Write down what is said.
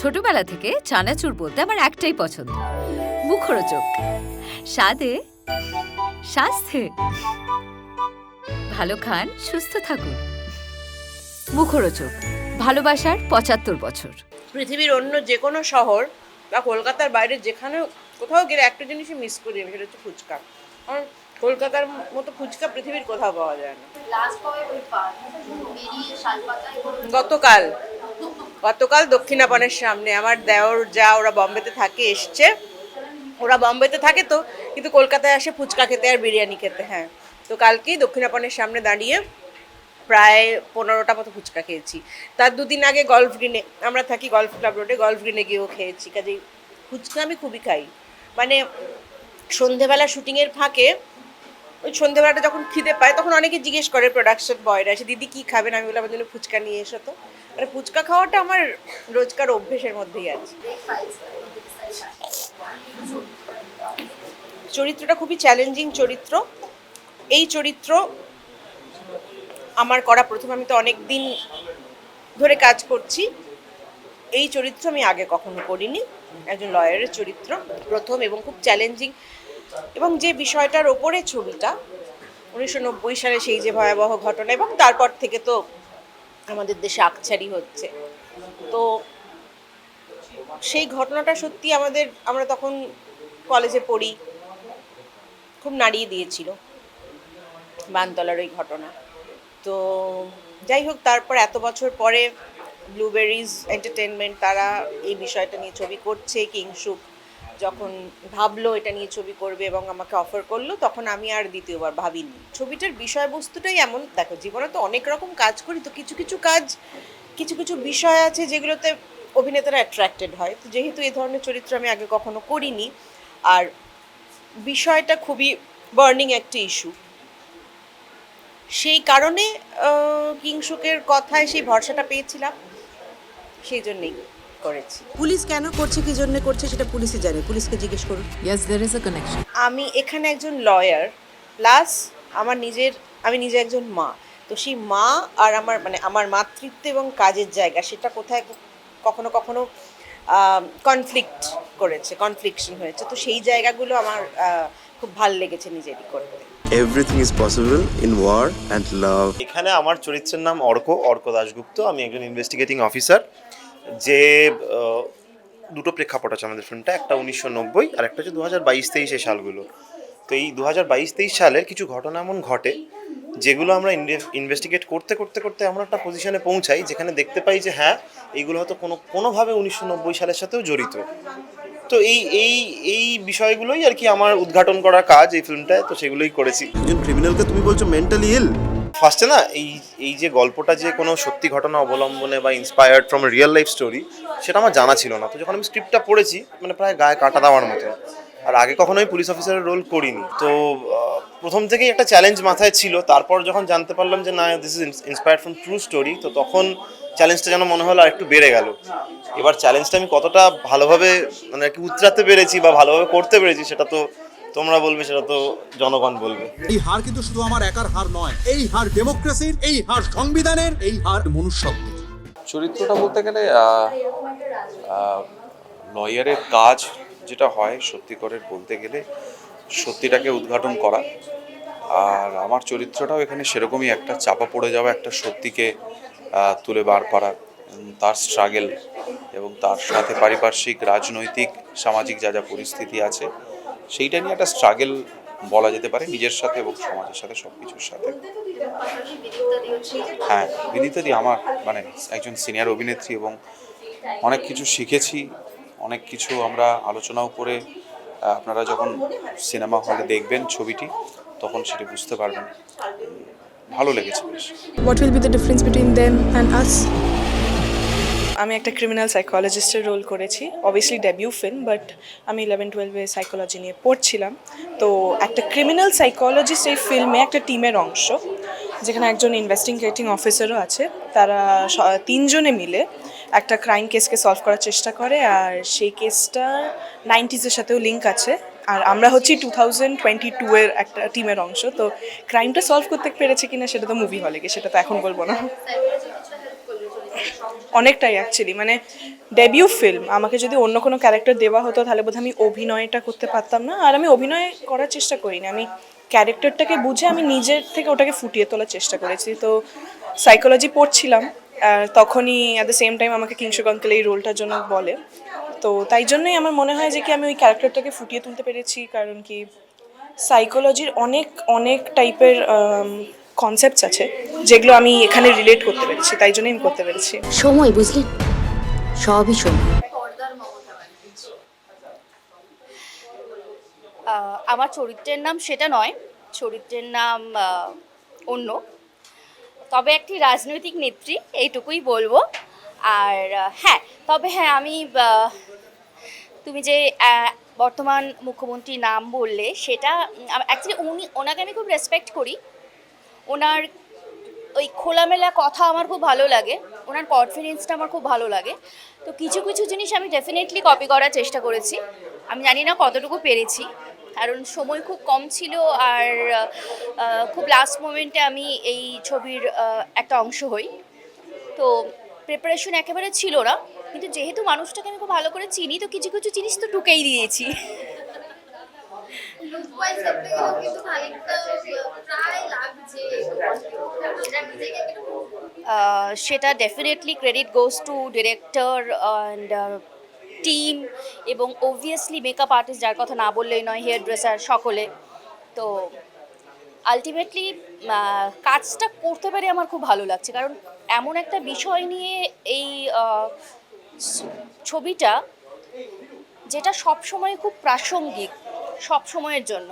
ছোটবেলা থেকে চানাচুর বলতে আমার একটাই পছন্দ। মুখরোচক। স্বাদে স্বাস্থ্যে ভালো খান সুস্থ থাকুন। মুখরোচক। ভালোবাসার পঁচাত্তর বছর। পৃথিবীর অন্য যে কোনো শহর বা কলকাতার বাইরে যেখানে কোথাও গেলে একটা জিনিসই মিস করি আমি সেটা হচ্ছে ফুচকা। কারণ কলকাতার মতো ফুচকা পৃথিবীর কোথাও পাওয়া যায় না। লাস্ট কবে ওই পা বেরিয়ে শালপাতায় করে গতকাল। গতকাল দক্ষিণাপনের সামনে আমার দেওর যা ওরা বম্বেতে থাকে, এসছে। ওরা বম্বেতে থাকে তো, কিন্তু কলকাতায় আসে ফুচকা খেতে আর বিরিয়ানি খেতে হ্যাঁ। তো কালকেই দক্ষিণাপনের সামনে দাঁড়িয়ে প্রায় পনেরোটা মতো ফুচকা খেয়েছি। তার দুদিন আগে গলফ গ্রিনে, আমরা থাকি গলফ ক্লাব রোডে, গলফ গ্রিনে গিয়েও খেয়েছি। কাজেই ফুচকা আমি খুবই খাই। মানে সন্ধেবেলা শুটিংয়ের ফাঁকে ওই সন্ধেবেলাটা যখন খিদে পায়, তখন অনেকে জিজ্ঞেস করে প্রোডাকশন বয়রা এসে দিদি, কী খাবেন? আমি বললাম আমার জন্য ফুচকা নিয়ে এসো তো। মানে ফুচকা খাওয়াটা আমার রোজকার অভ্যেসের মধ্যেই আছে। চরিত্রটা খুবই চ্যালেঞ্জিং চরিত্র। এই চরিত্র আমার করা প্রথম আমি তো অনেক দিন ধরে কাজ করছি। এই চরিত্র আমি আগে কখনো করিনি। একজন লয়ারের চরিত্র প্রথম এবং খুব চ্যালেঞ্জিং এবং যে বিষয়টার ওপরে ছবিটা, উনিশশো নব্বই সালে সেই যে ভয়াবহ ঘটনা এবং তারপর থেকে তো আমাদের দেশে আকছারি হচ্ছে। তো সেই ঘটনাটা সত্যি আমাদের, আমরা তখন কলেজে পড়ি, খুব নাড়িয়ে দিয়েছিল বানতলার ওই ঘটনা। তো যাই হোক, তারপর এত বছর পরে ব্লুবেরিজ এন্টারটেনমেন্ট তারা এই বিষয়টা নিয়ে ছবি করছে কিংশুক যখন ভাবলো এটা নিয়ে ছবি করবে এবং আমাকে অফার করল, তখন আমি আর দ্বিতীয়বার ভাবিনি। ছবিটার বিষয়বস্তুটাই এমন, দেখো জীবনে তো অনেক রকম কাজ করি, তো কিছু কিছু কাজ, কিছু কিছু বিষয় আছে যেগুলোতে অভিনেতারা অ্যাট্রাক্টেড হয়। তো যেহেতু এই ধরনের চরিত্র আমি আগে কখনো করিনি, আর বিষয়টা খুবই বার্নিং একটি ইস্যু সেই কারণে কিংশুকের কথায় সেই ভরসাটা পেয়েছিলাম, সেই জন্যই। করেছি। পুলিশ কেন করছে কি জন্য করছে সেটা পুলিশই জানে। পুলিশকে জিজ্ঞেস করুন। Yes, there is a connection. আমি এখানে একজন লয়ার প্লাস আমার নিজের আমি নিজে একজন মা। তো সেই মা আর আমার মানে আমার মাতৃত্ব এবং কাজের জায়গা সেটা কোথায় কখনো কখনো কনফ্লিক্ট করেছে কনফ্লিকশন হয়েছে। তো সেই জায়গাগুলো আমার খুব ভালো লেগেছে নিজেরই করতে। Everything is possible in war and love. এখানে আমার চরিত্রের নাম অর্ক অর্ক দাশগুপ্ত। আমি একজন ইনভেস্টিগেটিং অফিসার যে দুটো প্রেক্ষাপট আছে আমাদের ফিল্মটা একটা উনিশশো নব্বই আর একটা হচ্ছে দু হাজার বাইশ তেইশে সালগুলো। তো এই দু হাজার বাইশ তেইশ সালের কিছু ঘটনা এমন ঘটে, যেগুলো আমরা ইনভেস্টিগেট করতে করতে করতে আমরা একটা পজিশনে পৌঁছাই, যেখানে দেখতে পাই যে হ্যাঁ এইগুলো হয়তো কোনো, কোনোভাবে উনিশশো নব্বই সালের সাথেও জড়িত। তো এই এই এই বিষয়গুলোই আর কি আমার উদ্ঘাটন করার কাজ এই ফিল্মটায় তো সেগুলোই করেছি। একজন ক্রিমিনালকে তুমি বলছো মেন্টালি ইল ফার্স্টে না, এই এই যে গল্পটা যে কোনো সত্যি ঘটনা অবলম্বনে বা inspired from real life story সেটা আমার জানা ছিল না। তো যখন আমি স্ক্রিপ্টটা পড়েছি মানে প্রায় গায়ে কাটা দেওয়ার মতো। আর আগে কখনো আমি পুলিশ অফিসারের রোল করিনি। তো প্রথম থেকেই একটা চ্যালেঞ্জ মাথায় ছিল। তারপর যখন জানতে পারলাম যে না this is inspired from true story তো তখন চ্যালেঞ্জটা যেন মনে হলো আর একটু বেড়ে গেল। এবার চ্যালেঞ্জটা আমি কতটা ভালোভাবে মানে আর কি উতরাতে পেরেছি বা ভালোভাবে করতে পেরেছি, সেটা তো তোমরা বলবে সেটা তো জনগণ বলবে। এই হার কিন্তু শুধু আমার একার হার নয় এই হার ডেমোক্রেসির এই হার সংবিধানের এই হার মনুষ্যত্বের। চরিত্রটা বলতে গেলে লয়ারের কাজ যেটা হয় সত্যিকরের বলতে গেলে সত্যিটাকে উদ্ঘাটন করা। আর আমার চরিত্রটাও এখানে সেরকমই একটা চাপা পড়ে যাওয়া একটা সত্যিকে তুলে বার করা। তার স্ট্রাগেল এবং তার সাথে পারিপার্শ্বিক রাজনৈতিক সামাজিক যা যা পরিস্থিতি আছে সেইটা নিয়ে একটা স্ট্রাগেল বলা যেতে পারে, নিজের সাথে এবং সমাজের সাথে সব কিছুর সাথে। হ্যাঁ বিনীতাদি আমার মানে একজন সিনিয়র অভিনেত্রী এবং অনেক কিছু শিখেছি, অনেক কিছু আমরা আলোচনাও করে আপনারা যখন সিনেমা হলে দেখবেন ছবিটি, তখন সেটি বুঝতে পারবেন। ভালো লেগেছে বেশ। What will be the difference between them and us? আমি একটা ক্রিমিনাল সাইকোলজিস্টের রোল করেছি অবভিয়াসলি ডেবিউ ফিল্ম বাট আমি ইলেভেন টুয়েলভে সাইকোলজি নিয়ে পড়ছিলাম। তো একটা ক্রিমিনাল সাইকোলজিস্ট এই ফিল্মে একটা টিমের অংশ, যেখানে একজন ইনভেস্টিগেটিং অফিসারও আছে। তারা তিনজনে মিলে একটা ক্রাইম কেসকে সলভ করার চেষ্টা করে, আর সেই কেসটা নাইনটিজের সাথেও লিঙ্ক আছে। আর আমরা হচ্ছি টু থাউজেন্ড টোয়েন্টি টু এর একটা টিমের অংশ, তো ক্রাইমটা সলভ করতে পেরেছে কিনা সেটা তো মুভি হলে গিয়ে, সেটা তো এখন বলব না। অনেকটাই অ্যাকচুয়ালি মানে ডেবিউ ফিল্ম আমাকে যদি অন্য কোনো ক্যারেক্টার দেওয়া হতো, তাহলে বোধহয় আমি অভিনয়টা করতে পারতাম না। আর আমি অভিনয় করার চেষ্টা করিনি। আমি ক্যারেক্টারটাকে বুঝে আমি নিজের থেকে ওটাকে ফুটিয়ে তোলার চেষ্টা করেছি। তো সাইকোলজি পড়ছিলাম তখনই অ্যাট দ্য সেম টাইম আমাকে কিংশুক আঙ্কেল এই রোলটার জন্য বলে। তো তাই জন্যই আমার মনে হয় যে কি আমি ওই ক্যারেক্টারটাকে ফুটিয়ে তুলতে পেরেছি। কারণ কি সাইকোলজির অনেক অনেক টাইপের কনসেপ্টস আছে যেগুলো আমি এখানে রিলেট করতে পেরেছি তাই জন্যই আমি করতে পেরেছি। সময় বুঝলেন সবই সময়। আমার চরিত্রের নাম সেটা নয় চরিত্রের নাম অন্য। তবে একটি রাজনৈতিক নেত্রী এইটুকুই বলব। আর হ্যাঁ তবে হ্যাঁ আমি তুমি যে বর্তমান মুখ্যমন্ত্রীর নাম বললে সেটা অ্যাকচুয়ালি উনি ওনাকে আমি খুব রেসপেক্ট করি। ওনার ওই খোলামেলা কথা আমার খুব ভালো লাগে, ওনার কনফিডেন্সটা আমার খুব ভালো লাগে। তো কিছু কিছু জিনিস আমি ডেফিনেটলি কপি করার চেষ্টা করেছি। আমি জানি না কতটুকু পেরেছি। কারণ সময় খুব কম ছিল আর খুব লাস্ট মোমেন্টে আমি এই ছবির একটা অংশ হই। তো প্রিপারেশন একেবারে ছিল না। কিন্তু যেহেতু মানুষটাকে আমি খুব ভালো করে চিনি, তো কিছু কিছু জিনিস তো টুকেই দিয়েছি। সেটা definitely credit goes to director and team এবং অবভিয়াসলি মেকআপ আর্টিস্ট যার কথা না বললেই নয় হেয়ার ড্রেসার সকলে। তো আলটিমেটলি কাজটা করতে পেরে আমার খুব ভালো লাগছে। কারণ এমন একটা বিষয় নিয়ে এই ছবিটা যেটা সব সময় খুব প্রাসঙ্গিক। সব সময়ের জন্য।